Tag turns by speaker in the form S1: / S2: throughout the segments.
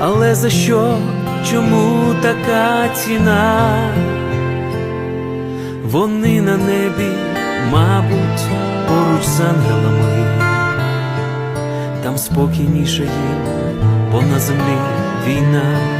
S1: Але за що, чому така ціна? Вони на небі, мабуть, поруч з ангелами, там спокійніше їм, бо на землі війна.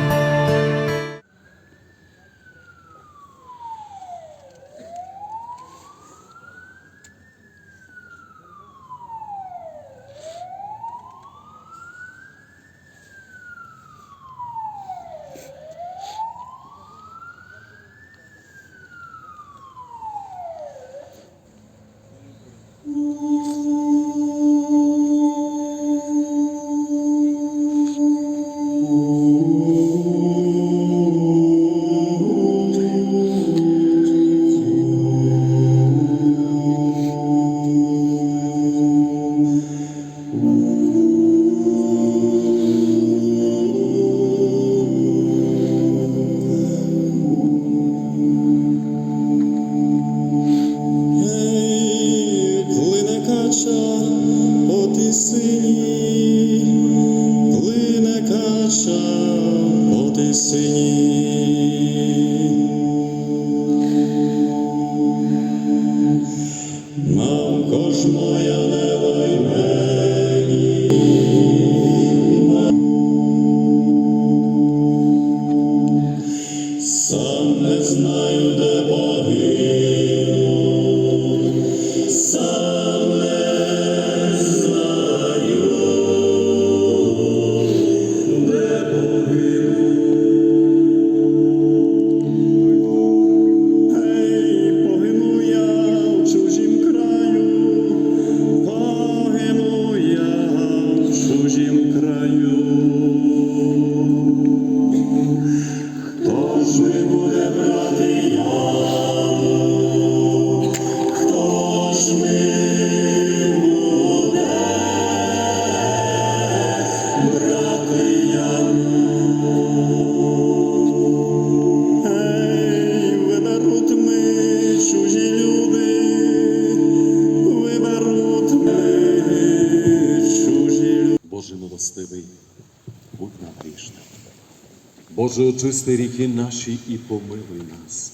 S2: Очисти ріки наші і помилуй нас.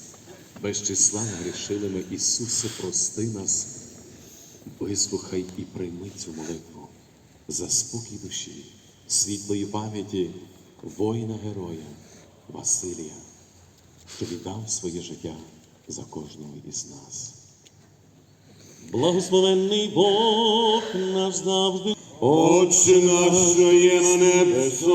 S2: Без числа грішили ми, Ісусе, прости нас, вислухай і прийми цю молитву за спокій душі, світлої пам'яті воїна героя Василія, що віддав своє життя за кожного із нас. Благословенний Бог наш завжди.
S3: Отче наш, що є на небесах,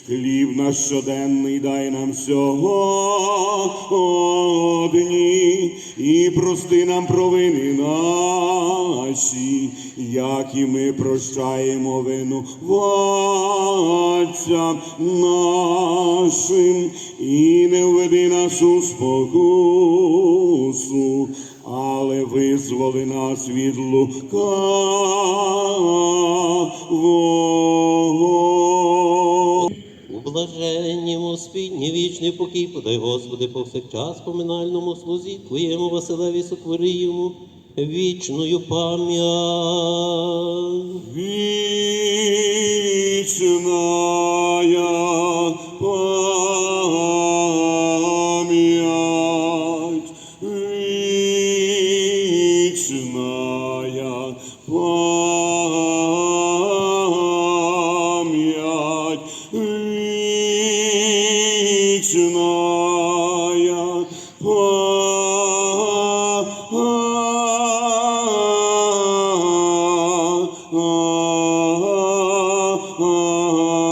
S3: Хліб наш щоденний дай нам сьогодні, і прости нам провини наші, як і ми прощаємо винуватцям нашим, і не введи нас у спокусу, але визволи нас від лукавого.
S4: Вічний покій, подай Господи, повсякчас поминальному слузі Твоєму Василеві сотвори вічною пам'ять.
S3: Вічная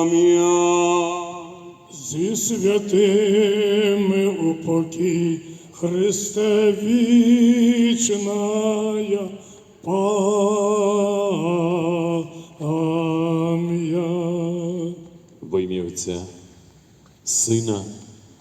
S3: моя. Зі
S5: святими у покій вічна пам'ять.
S2: Сина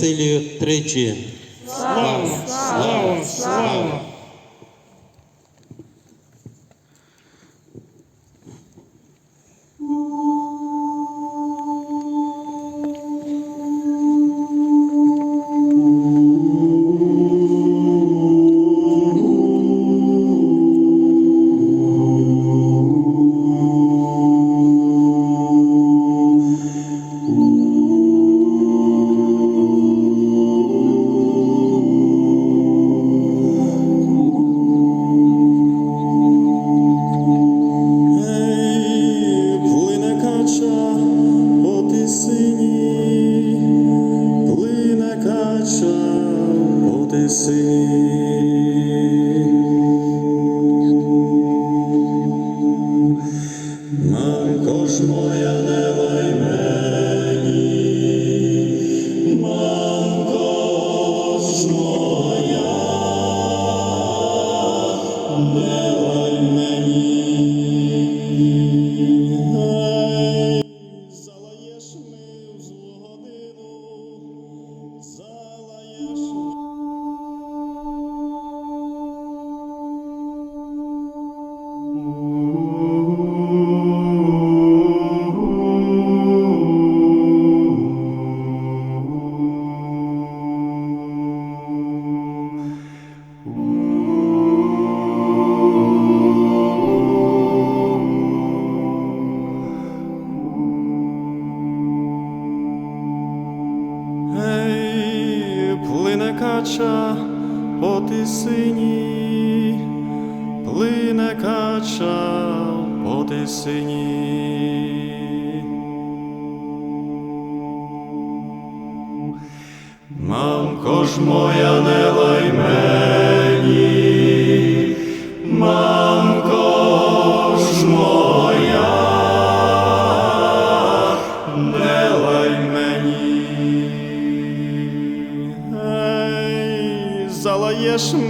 S4: Василію тричі.
S1: Кача по тисині. Мамко ж моя не лай мені, мамко ж моя, не лай мені. Ей, залаєш ми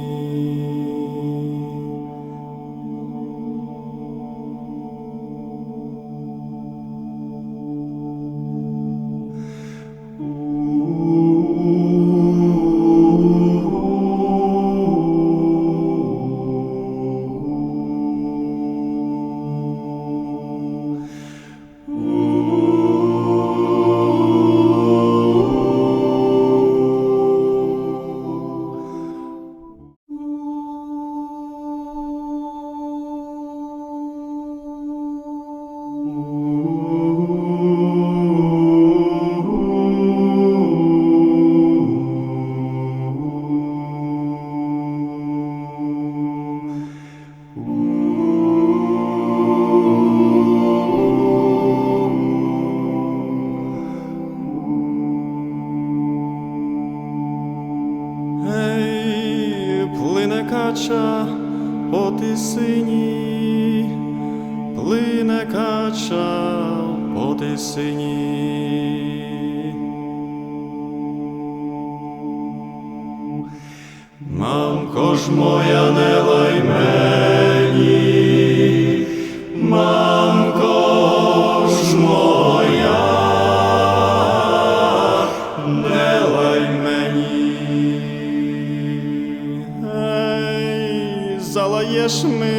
S1: Залаєш ми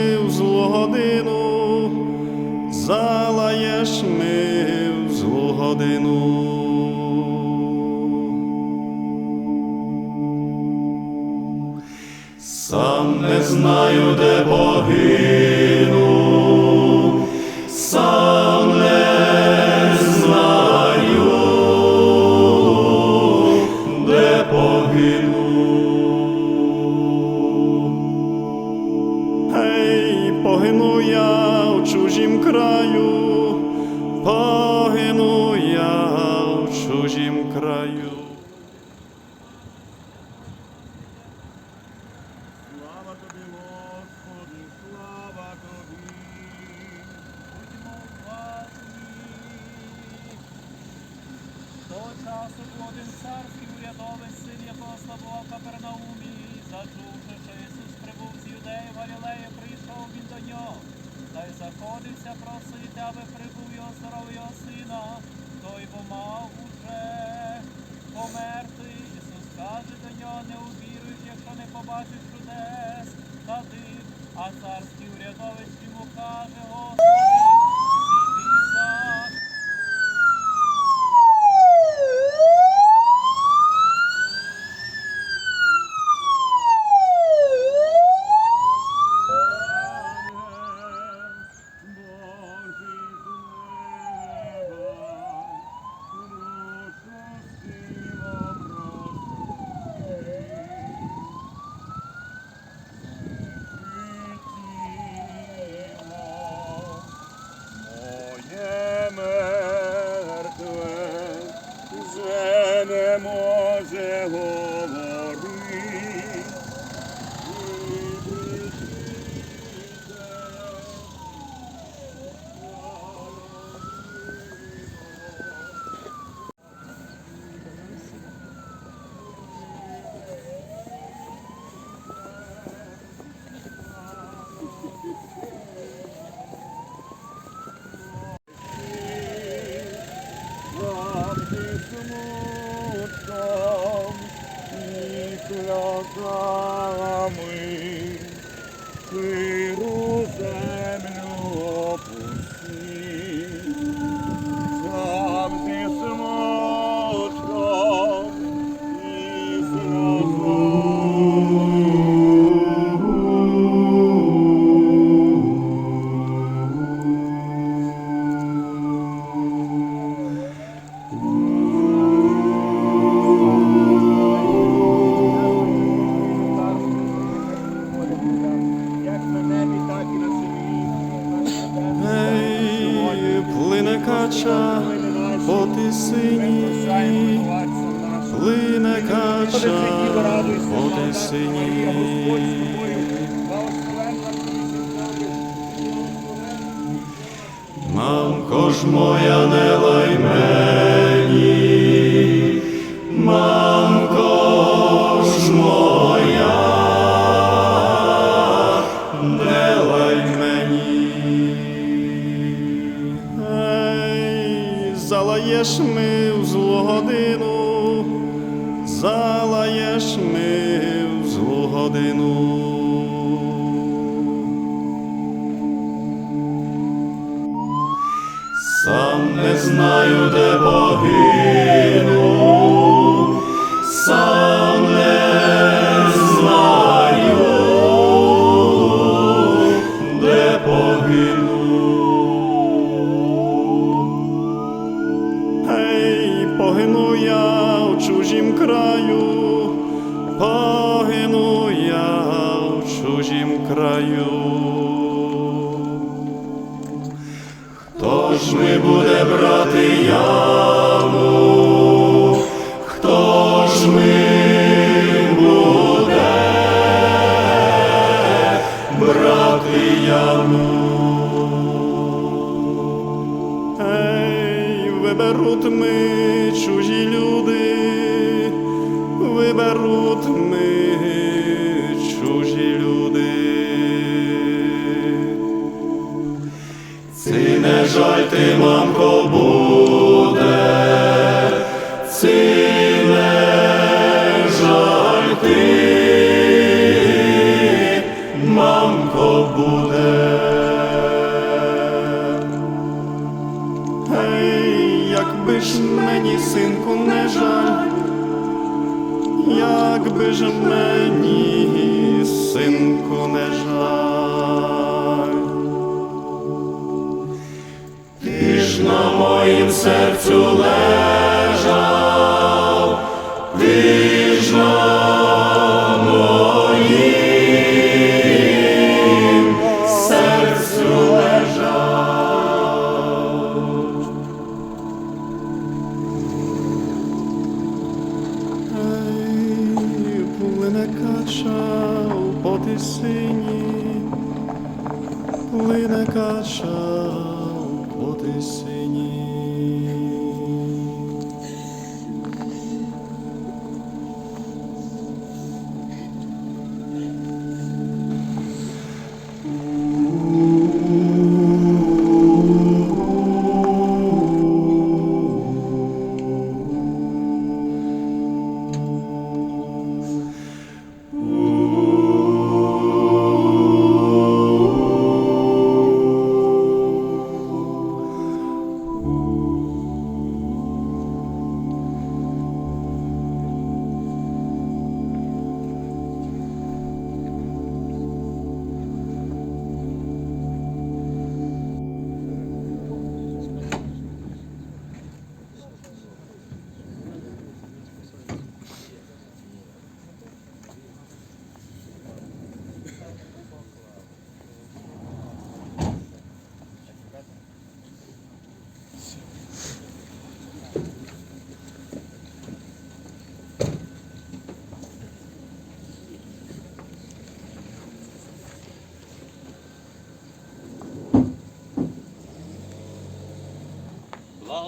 S6: один царський урядовець син Єпослав був в Капернаумі, зачувши, що Ісус прибув з юдеї в Галілею, прийшов він до нього, та й заходився просити, аби прибув його здоровий його сина, той бо мав уже померти. Ісус каже до нього, не увіруєш, якщо не побачиш чудес та див, а царський
S1: по тисині, плине кача по сині. Мамко ж моя, не лай мені, залаєш жаль ти, мамко, буде, ці не жаль ти, мамко, буде. Ей, якби ж мені, синку, не жаль, якби ж мені, серцю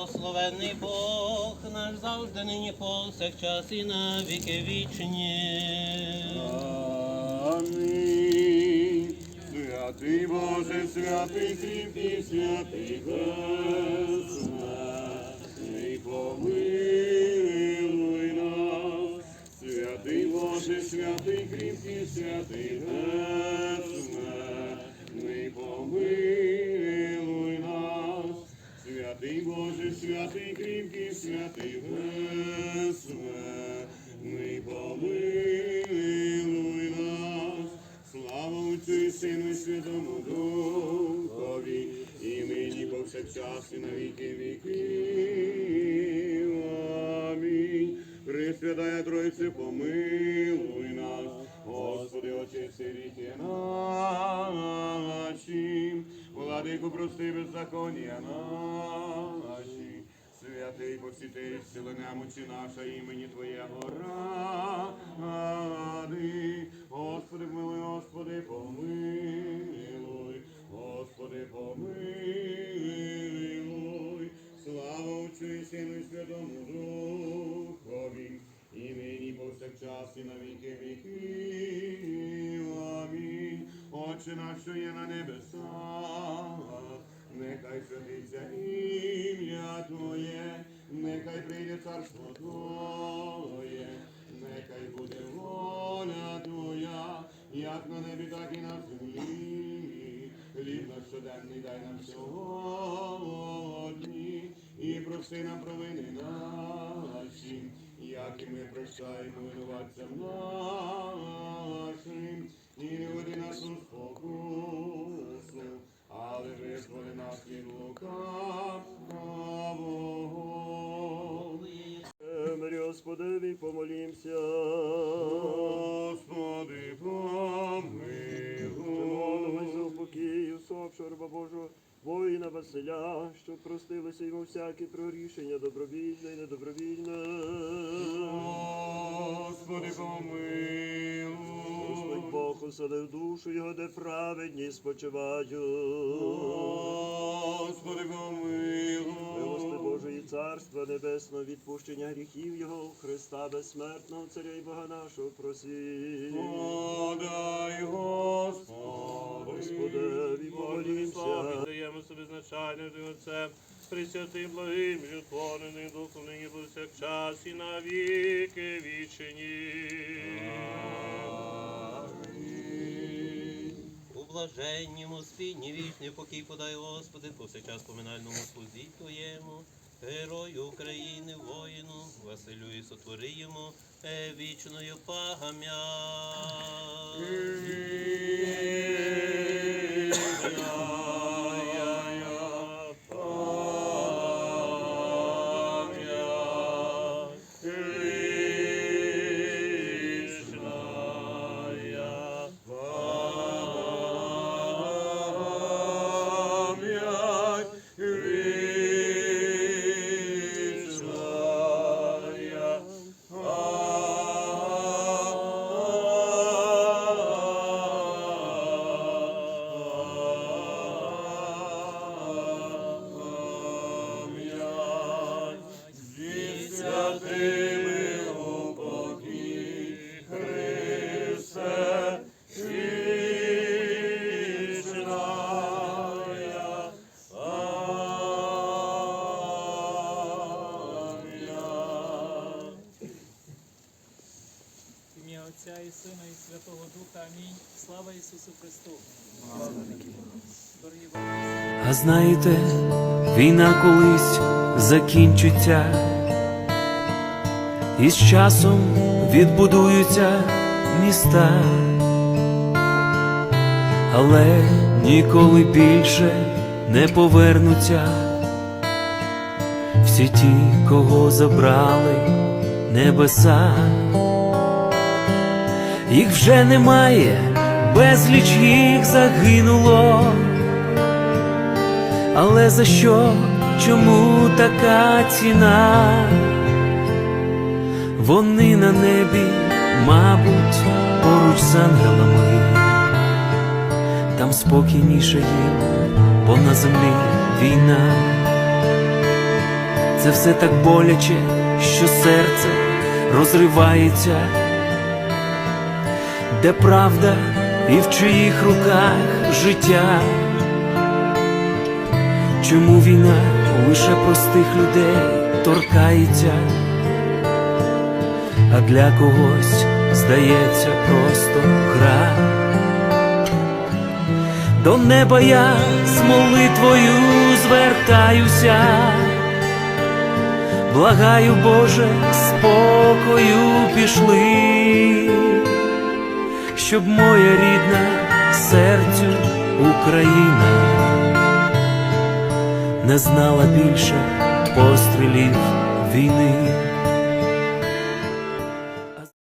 S4: Благословенний Бог наш завжди нині повсякчас і на віки вічні.
S3: Амінь. Святий Боже, святий кріпкий, святий безсмертний, помилуй нас. Святий Боже, святий кріпкий, святий безсмертний, святий безсмертний, помилуй нас. Слава Отцю і Сину і Святому Духові, і нині повсякчас і на віки віків. Амінь. Пресвятая Тройце, помилуй нас, Господи, очисти ріки наші, владику прости беззаконня наші, святий посвятий, сили немочі наша імені Твоєго ради. Господи, помилуй, Господи, помилуй, Господи, помилуй. Слава Отцю і Сину і Святому Духові, і нині повсякчас і на віки віків. Амінь. Отче наш, що є на небесах, нехай святиться ім'я Твоє, нехай прийде царство Твоє, нехай буде воля Твоя, як на небі, так і на землі. Хліб наш щоденний дай нам сьогодні, і прости нам провини наші, як і ми прощаємо винуватцям нашим, і не веди нас у але
S1: Господеві, помолімся.
S3: Господи, помилуй.
S1: Молимось за упокій усопшого раба Божого, воїна Василя, щоб простилися йому всякі прорішення добровільне і недобровільне.
S3: Господи, помилуй.
S1: Бог усадив душу його, де праведні спочивають.
S3: Господи,
S1: Милости
S3: помилуй.
S1: Божої Царства Небесного, відпущення гріхів Його, Христа безсмертного, Царя і Бога нашого просі.
S3: Подай, Господи.
S1: Господеві помолімся.
S7: Даємо собі значальним Ти Отцем, присвятим благим, житвореним духом нині повсякчас і на віки вічені.
S4: У спінні вічний покій подай, Господи, повсякчас поминальному слузі Твоєму, герою України, воїну, Василю і сотвори йому е, вічною
S3: Пам'ять
S6: Сина і Святого Духа. Амінь. Слава Ісусу Христу.
S8: А знаєте, війна колись закінчиться, і з часом відбудуються міста, але ніколи більше не повернуться всі ті, кого забрали небеса. Їх вже немає, безліч їх загинуло. Але за що, чому така ціна? Вони на небі, мабуть, поруч з ангелами, там спокійніше їм, бо на землі війна. Це все так боляче, що серце розривається, де правда і в чиїх руках життя. Чому війна лише простих людей торкається, а для когось здається просто гра. До неба я з молитвою звертаюся, благаю, Боже, спокою пішли, щоб моя рідна серцю Україна не знала більше пострілів війни.